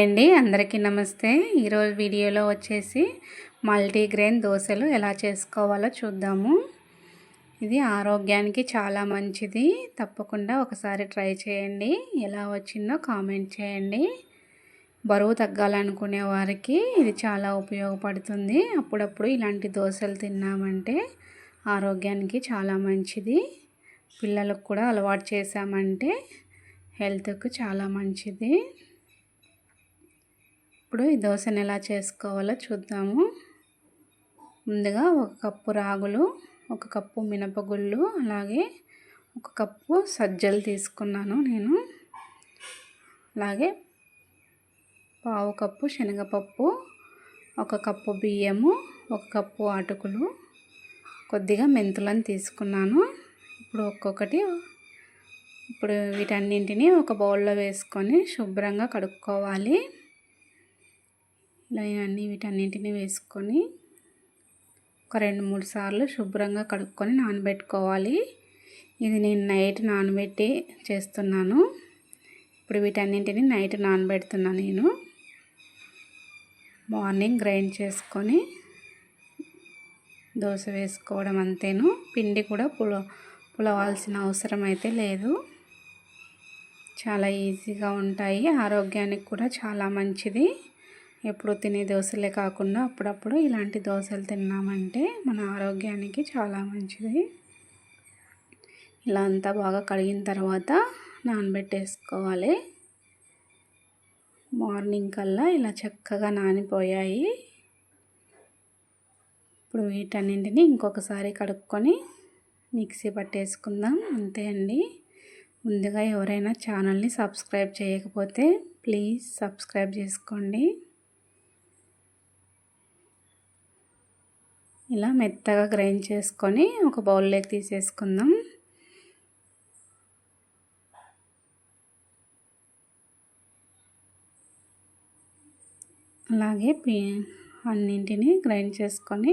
అండి అందరికీ నమస్తే. ఈరోజు వీడియోలో వచ్చేసి మల్టీగ్రెయిన్ దోశలు ఎలా చేసుకోవాలో చూద్దాము. ఇది ఆరోగ్యానికి చాలా మంచిది. తప్పకుండా ఒకసారి ట్రై చేయండి. ఎలా వచ్చిందో కామెంట్ చేయండి. బరువు తగ్గాలనుకునే వారికి ఇది చాలా ఉపయోగపడుతుంది. అప్పుడప్పుడు ఇలాంటి దోశలు తిన్నామంటే ఆరోగ్యానికి చాలా మంచిది. పిల్లలకు కూడా అలవాటు చేసామంటే హెల్త్కు చాలా మంచిది. ఇప్పుడు ఈ దోశను ఎలా చేసుకోవాలో చూద్దాము. ముందుగా ఒక కప్పు రాగులు ఒక కప్పు మినపగుళ్ళు అలాగే ఒక కప్పు సజ్జలు తీసుకున్నాను నేను. అలాగే పావు కప్పు శనగపప్పు ఒక కప్పు బియ్యము ఒక కప్పు అటుకులు కొద్దిగా మెంతులను తీసుకున్నాను. ఇప్పుడు ఒక్కొక్కటి ఇప్పుడు వీటన్నింటినీ ఒక బౌల్లో వేసుకొని శుభ్రంగా కడుక్కోవాలి. ఇలా అన్నీ వీటన్నింటినీ వేసుకొని ఒక రెండు మూడు సార్లు శుభ్రంగా కడుక్కొని నానబెట్టుకోవాలి. ఇది నేను నైట్ నానబెట్టి చేస్తున్నాను. ఇప్పుడు వీటన్నింటినీ నైట్ నానబెడుతున్నా నేను. మార్నింగ్ గ్రైండ్ చేసుకొని దోశ వేసుకోవడం అంతేను. పిండి కూడా పుల పులవాల్సిన అవసరం అయితే లేదు. చాలా ఈజీగా ఉంటాయి. ఆరోగ్యానికి కూడా చాలా మంచిది. ఎప్పుడు తినే దోశలే కాకుండా అప్పుడప్పుడు ఇలాంటి దోశలు తిన్నామంటే మన ఆరోగ్యానికి చాలా మంచిది. ఇలా అంతా బాగా కడిగిన తర్వాత నానబెట్టేసుకోవాలి. మార్నింగ్ కల్లా ఇలా చక్కగా నానిపోయాయి. ఇప్పుడు వీటన్నింటిని ఇంకొకసారి కడుక్కొని మిక్సీ పట్టేసుకుందాం. అంతే అండి. ముందుగా ఎవరైనా ఛానల్ని సబ్స్క్రైబ్ చేయకపోతే ప్లీజ్ సబ్స్క్రైబ్ చేసుకోండి. ఇలా మెత్తగా గ్రైండ్ చేసుకొని ఒక బౌల్లోకి తీసేసుకుందాం. అలాగే పి అన్నింటినీ గ్రైండ్ చేసుకొని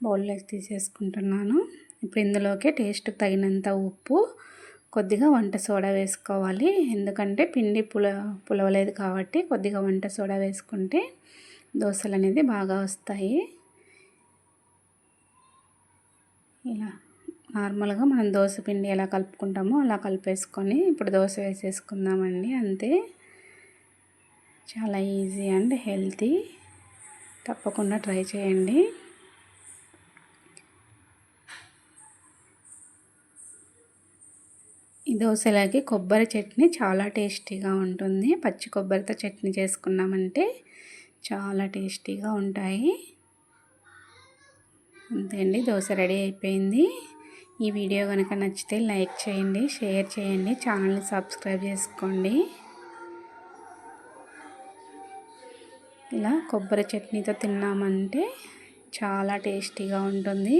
బౌల్లోకి తీసేసుకుంటున్నాను. ఇప్పుడు ఇందులోకి టేస్ట్ తగినంత ఉప్పు కొద్దిగా వంట సోడా వేసుకోవాలి. ఎందుకంటే పిండి పుల పులవలేదు కాబట్టి కొద్దిగా వంట సోడా వేసుకుంటే దోశలు అనేది బాగా వస్తాయి. ఇలా నార్మల్గా మనం దోశ పిండి ఎలా కలుపుకుంటామో అలా కలిపేసుకొని ఇప్పుడు దోశ వేసేసుకుందామండి అంతే. చాలా ఈజీ అండ్ హెల్తీ. తప్పకుండా ట్రై చేయండి. ఈ దోశలకి కొబ్బరి చట్నీ చాలా టేస్టీగా ఉంటుంది. పచ్చి కొబ్బరితో చట్నీ చేసుకున్నామంటే చాలా టేస్టీగా ఉంటాయి. అంతే అండి. దోశ రెడీ అయిపోయింది. ఈ వీడియో కనుక నచ్చితే లైక్ చేయండి షేర్ చేయండి ఛానల్ని సబ్స్క్రైబ్ చేసుకోండి. ఇలా కొబ్బరి చట్నీతో తిన్నామంటే చాలా టేస్టీగా ఉంటుంది.